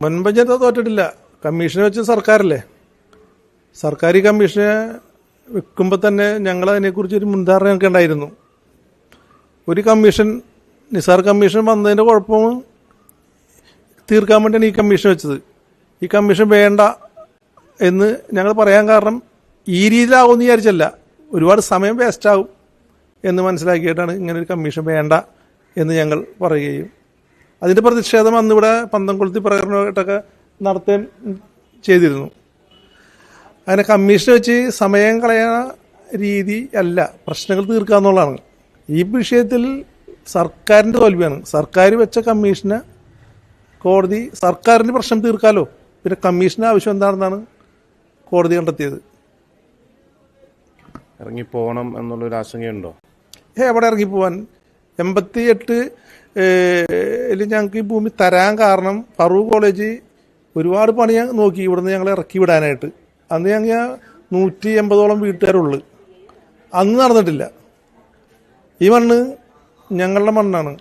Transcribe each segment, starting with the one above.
മുൻപഞ്ചായത്ത് തോറ്റിട്ടില്ല. കമ്മീഷനെ വെച്ച് സർക്കാരല്ലേ? സർക്കാർ ഈ കമ്മീഷനെ വെക്കുമ്പോൾ തന്നെ ഞങ്ങൾ അതിനെക്കുറിച്ച് ഒരു മുൻധാരണ ഞങ്ങൾക്ക് ഉണ്ടായിരുന്നു. ഒരു കമ്മീഷൻ നിസാർ കമ്മീഷൻ വന്നതിന്റെ കുഴപ്പം തീർക്കാൻ വേണ്ടിയാണ് ഈ കമ്മീഷൻ വെച്ചത്. ഈ കമ്മീഷൻ വേണ്ട എന്ന് ഞങ്ങൾ പറയാൻ കാരണം ഈ രീതിയിലാവുമെന്ന് വിചാരിച്ചല്ല. ഒരുപാട് സമയം വേസ്റ്റാവും എന്ന് മനസ്സിലാക്കിയിട്ടാണ് ഇങ്ങനെ ഒരു കമ്മീഷൻ വേണ്ട എന്ന് ഞങ്ങൾ പറയുകയും അതിന്റെ പ്രതിഷേധം അന്നിവിടെ പന്തംകൊളുത്തി പ്രകടനമായിട്ടൊക്കെ നടത്തുകയും ചെയ്തിരുന്നു. അങ്ങനെ കമ്മീഷൻ വെച്ച് സമയം കളയുന്ന രീതി അല്ല. പ്രശ്നങ്ങൾ തീർക്കുക എന്നുള്ളതാണ്. ഈ വിഷയത്തിൽ സർക്കാരിന്റെ തോൽവിയാണ്. സർക്കാർ വെച്ച കമ്മീഷന് കോടതി സർക്കാരിന്റെ പ്രശ്നം തീർക്കാലോ? പിന്നെ കമ്മീഷന് ആവശ്യം എന്താണെന്നാണ് കോടതി കണ്ടെത്തിയത്. ഇറങ്ങി പോകണം എന്നുള്ളൊരു ആശങ്കയുണ്ടോ? ഏ എവിടെ ഇറങ്ങി പോവാൻ എൺപത്തി എട്ട് ഞങ്ങൾക്ക് ഈ ഭൂമി തരാൻ കാരണം ഫറൂഖ് കോളേജ് ഒരുപാട് പണി നോക്കി. ഇവിടുന്ന് ഞങ്ങളെ ഇറക്കി വിടാനായിട്ട്. അന്ന് ഞങ്ങൾ നൂറ്റി എൺപതോളം വീട്ടുകാരുള്ളു. അന്ന് നടന്നിട്ടില്ല. ഈ മണ്ണ് ഞങ്ങളുടെ മണ്ണാണ്.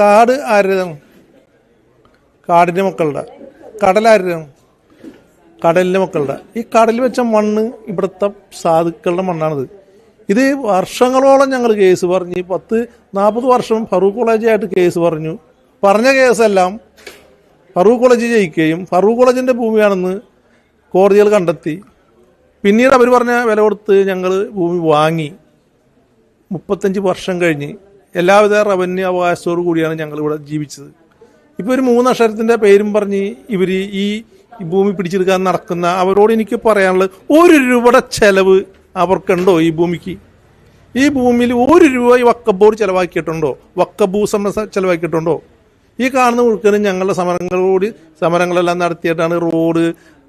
കാട് ആരുടെ കാടിന്റെ മക്കളുടെ. കടൽ ആരുടെ കടലിന്റെ മക്കളുടെ. ഈ കടലിൽ വെച്ച മണ്ണ് ഇവിടുത്തെ സാധുക്കളുടെ മണ്ണാണിത്. ഇത് വർഷങ്ങളോളം ഞങ്ങൾ കേസ് പറഞ്ഞു. പത്ത് നാൽപ്പത് വർഷം ഫറൂഖ് കോളേജായിട്ട് കേസ് പറഞ്ഞു. പറഞ്ഞ കേസെല്ലാം ഫറൂഖ് കോളേജ് ജയിക്കുകയും ഫറൂഖ് കോളേജിന്റെ ഭൂമിയാണെന്ന് കോടതികൾ കണ്ടെത്തി. പിന്നീട് അവർ പറഞ്ഞ വില കൊടുത്ത് ഞങ്ങൾ ഭൂമി വാങ്ങി. മുപ്പത്തഞ്ച് വർഷം കഴിഞ്ഞ് എല്ലാവിധ റവന്യൂ അവകാശത്തോടു കൂടിയാണ് ഞങ്ങൾ ഇവിടെ ജീവിച്ചത്. ഇപ്പോൾ ഒരു മൂന്നക്ഷരത്തിന്റെ പേരും പറഞ്ഞ് ഇവർ ഈ ഈ ഭൂമി പിടിച്ചെടുക്കാൻ നടക്കുന്ന അവരോട് എനിക്ക് പറയാനുള്ളത് ഒരു രൂപയുടെ ചെലവ് അവർക്കുണ്ടോ ഈ ഭൂമിക്ക്? ഈ ഭൂമിയിൽ ഒരു രൂപ ഈ വക്ക ബോർഡ് ചെലവാക്കിയിട്ടുണ്ടോ? വക്ക ഭൂസമ ചെലവാക്കിയിട്ടുണ്ടോ? ഈ കാണുന്ന മുഴുക്കനും ഞങ്ങളുടെ സമരങ്ങളോട് സമരങ്ങളെല്ലാം നടത്തിയിട്ടാണ് റോഡ്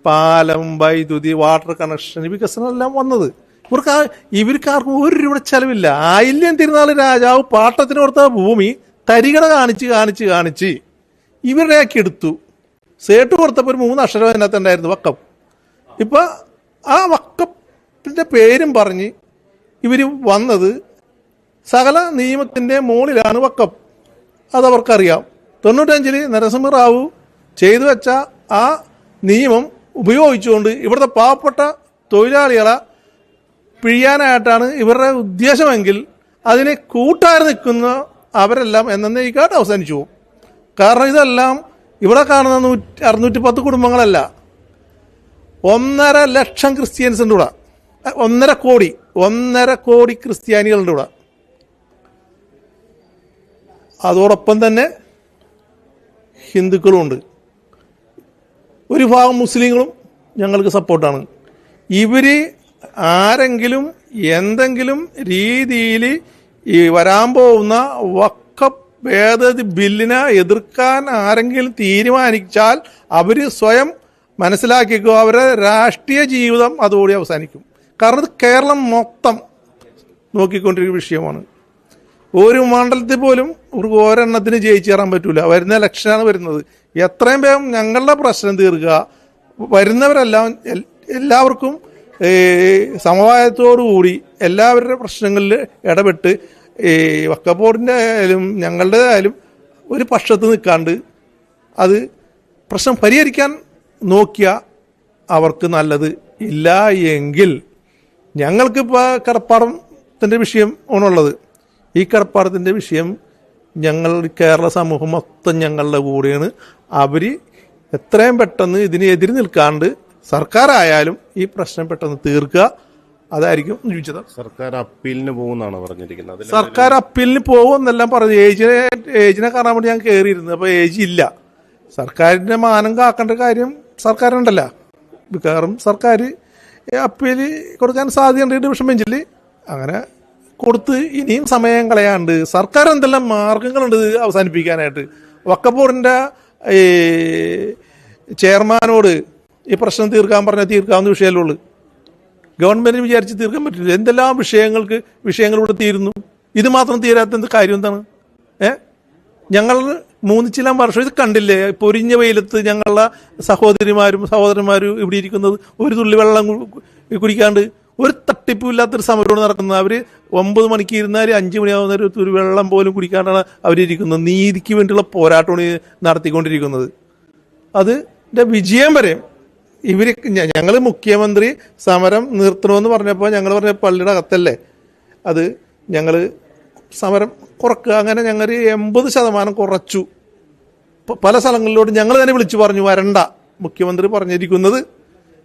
പാലം വൈദ്യുതി വാട്ടർ കണക്ഷൻ വികസനം എല്ലാം വന്നത്. ഇവർക്ക് ഇവർക്ക് ആർക്കും ഒരു രൂപ ചെലവില്ല. ആയില്യം തിരുനാൾ രാജാവ് പാട്ടത്തിന് കൊടുത്ത ഭൂമി തരികട കാണിച്ച് കാണിച്ച് കാണിച്ച് ഇവരുടെ ആക്കി എടുത്തു. സേട്ട് കൊടുത്തപ്പോൾ ഒരു മൂന്ന് അക്ഷരം അതിനകത്ത് ഉണ്ടായിരുന്നു വക്കം. ഇപ്പൊ ആ വക്കപ്പിന്റെ പേരും പറഞ്ഞ് ഇവർ വന്നത് സകല നിയമത്തിന്റെ മുകളിലാണ് വക്കം. അതവർക്കറിയാം. തൊണ്ണൂറ്റഞ്ചിൽ നരസിംഹറാവു ചെയ്തു വെച്ച ആ നിയമം ഉപയോഗിച്ചുകൊണ്ട് ഇവിടുത്തെ പാവപ്പെട്ട തൊഴിലാളികളെ പിഴിയാനായിട്ടാണ് ഇവരുടെ ഉദ്ദേശമെങ്കിൽ അതിനെ കൂട്ടായി നിൽക്കുന്ന അവരെല്ലാം എന്നേക്കാട്ട് അവസാനിച്ചു പോകും. കാരണം ഇതെല്ലാം ഇവിടെ കാണുന്ന നൂറ്റി അറുന്നൂറ്റി പത്ത് കുടുംബങ്ങളല്ല. ഒന്നര ലക്ഷം ക്രിസ്ത്യൻസ് ഉണ്ട് ഇവിടെ. ഒന്നര കോടി ഒന്നര കോടി ക്രിസ്ത്യാനികളുണ്ട് ഇവിടെ അതോടൊപ്പം തന്നെ ഹിന്ദുക്കളുമുണ്ട്. ഒരു ഭാഗം മുസ്ലിങ്ങളും ഞങ്ങൾക്ക് സപ്പോർട്ടാണ്. ഇവർ ആരെങ്കിലും എന്തെങ്കിലും രീതിയിൽ ഈ വരാൻ പോകുന്ന വക്ക ഭേദഗതി ബില്ലിനെ എതിർക്കാൻ ആരെങ്കിലും തീരുമാനിച്ചാൽ അവർ സ്വയം മനസ്സിലാക്കിക്കോ അവരുടെ രാഷ്ട്രീയ ജീവിതം അതോടെ അവസാനിക്കും. കാരണം ഇത് കേരളം മൊത്തം നോക്കിക്കൊണ്ടിരിക്കുന്ന വിഷയമാണ്. ഒരു മണ്ഡലത്തിൽ പോലും ഇവർക്ക് ഒരെണ്ണത്തിന് ജയിച്ചു കയറാൻ പറ്റൂല. വരുന്ന ഇലക്ഷനാണ് വരുന്നത്. എത്രയും വേഗം ഞങ്ങളുടെ പ്രശ്നം തീർക്കുക. വരുന്നവരെല്ലാം എല്ലാവർക്കും സമവായത്തോടുകൂടി എല്ലാവരുടെ പ്രശ്നങ്ങളിൽ ഇടപെട്ട് ഈ വക്കബോർഡിന്റെ ആയാലും ഞങ്ങളുടെ ആയാലും ഒരു പക്ഷത്ത് നിൽക്കാണ്ട് അത് പ്രശ്നം പരിഹരിക്കാൻ നോക്കിയ അവർക്ക് നല്ലത് ഇല്ല എങ്കിൽ ഞങ്ങൾക്കിപ്പോൾ കടപ്പാടത്തിന്റെ വിഷയം ആണുള്ളത്. ഈ കടപ്പാടത്തിന്റെ വിഷയം ഞങ്ങൾ കേരള സമൂഹം മൊത്തം ഞങ്ങളുടെ കൂടെയാണ്. അവർ എത്രയും പെട്ടെന്ന് ഇതിന് എതിര് നിൽക്കാണ്ട് സർക്കാരായാലും ഈ പ്രശ്നം പെട്ടെന്ന് തീർക്കുക. അതായിരിക്കും ചോദിച്ചത് സർക്കാർ അപ്പീലിന് പോകുന്നാണ് പറഞ്ഞിരിക്കുന്നത്? സർക്കാർ അപ്പീലിന് പോകുമെന്നെല്ലാം പറഞ്ഞു ഏജിനെ ഏജിനെ കാണാൻ വേണ്ടി ഞാൻ കയറിയിരുന്നു അപ്പോൾ ഏജ് ഇല്ല. സർക്കാരിന്റെ മാനം കാക്കേണ്ട കാര്യം സർക്കാരുണ്ടല്ലോ. മിക്കവാറും സർക്കാർ അപ്പീൽ കൊടുക്കാൻ സാധ്യതയുണ്ട് ഡിവിഷൻ ബെഞ്ചിൽ അങ്ങനെ കൊടുത്ത് ഇനിയും സമയം കളയാണ്ട് സർക്കാർ എന്തെല്ലാം മാർഗങ്ങളുണ്ട് അവസാനിപ്പിക്കാനായിട്ട്? വക്കബോർഡിന്റെ ഈ ചെയർമാനോട് ഈ പ്രശ്നം തീർക്കാൻ പറഞ്ഞാൽ തീർക്കാവുന്ന വിഷയമല്ലേ ഉള്ളൂ. ഗവൺമെന്റിന് വിചാരിച്ച് തീർക്കാൻ പറ്റില്ല. എന്തെല്ലാം വിഷയങ്ങൾക്ക് വിഷയങ്ങളിവിടെ തീരുന്നു? ഇത് മാത്രം തീരാത്ത എന്ത് കാര്യം എന്താണ്? ഏ? ഞങ്ങൾ മൂന്ന് ചിലം വർഷം ഇത് കണ്ടില്ലേ? പൊരിഞ്ഞ വെയിലത്ത് ഞങ്ങളുടെ സഹോദരിമാരും സഹോദരന്മാരും ഇവിടെ ഇരിക്കുന്നത് ഒരു തുള്ളി വെള്ളം കുടിക്കാണ്ട് ഒരു തട്ടിപ്പുമില്ലാത്തൊരു സമരമാണ് നടക്കുന്നത്. അവർ ഒമ്പത് മണിക്ക് ഇരുന്നാൽ അഞ്ച് മണിയാവുന്ന ഒരു വെള്ളം പോലും കുടിക്കാണ്ടാണ് അവരിയ്ക്കുന്നത് നീതിക്ക് വേണ്ടിയുള്ള പോരാട്ടമാണ് നടത്തിക്കൊണ്ടിരിക്കുന്നത്. അതിന്റെ വിജയം വരെ ഇവർ ഞങ്ങൾ മുഖ്യമന്ത്രി സമരം നിർത്തണമെന്ന് പറഞ്ഞപ്പോൾ ഞങ്ങൾ പറഞ്ഞ പള്ളിയുടെ അകത്തല്ലേ? അത് ഞങ്ങൾ സമരം കുറക്കുക. അങ്ങനെ ഞങ്ങൾ എൺപത് ശതമാനം കുറച്ചു. പല സ്ഥലങ്ങളിലോട്ട് ഞങ്ങൾ തന്നെ വിളിച്ചു പറഞ്ഞു വരണ്ട. മുഖ്യമന്ത്രി പറഞ്ഞിരിക്കുന്നത്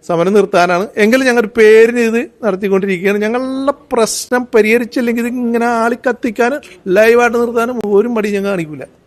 സമരം നിർത്താനാണ്. എങ്കിലും ഞങ്ങൾ പേരിന് ഇത് നടത്തിക്കൊണ്ടിരിക്കുകയാണ്. ഞങ്ങളുടെ പ്രശ്നം പരിഹരിച്ചില്ലെങ്കിൽ ഇത് ഇങ്ങനെ ആളിക്കത്തിക്കാനും ലൈവായിട്ട് നിർത്താനും ഒരു മടി ഞങ്ങൾ കാണിക്കില്ല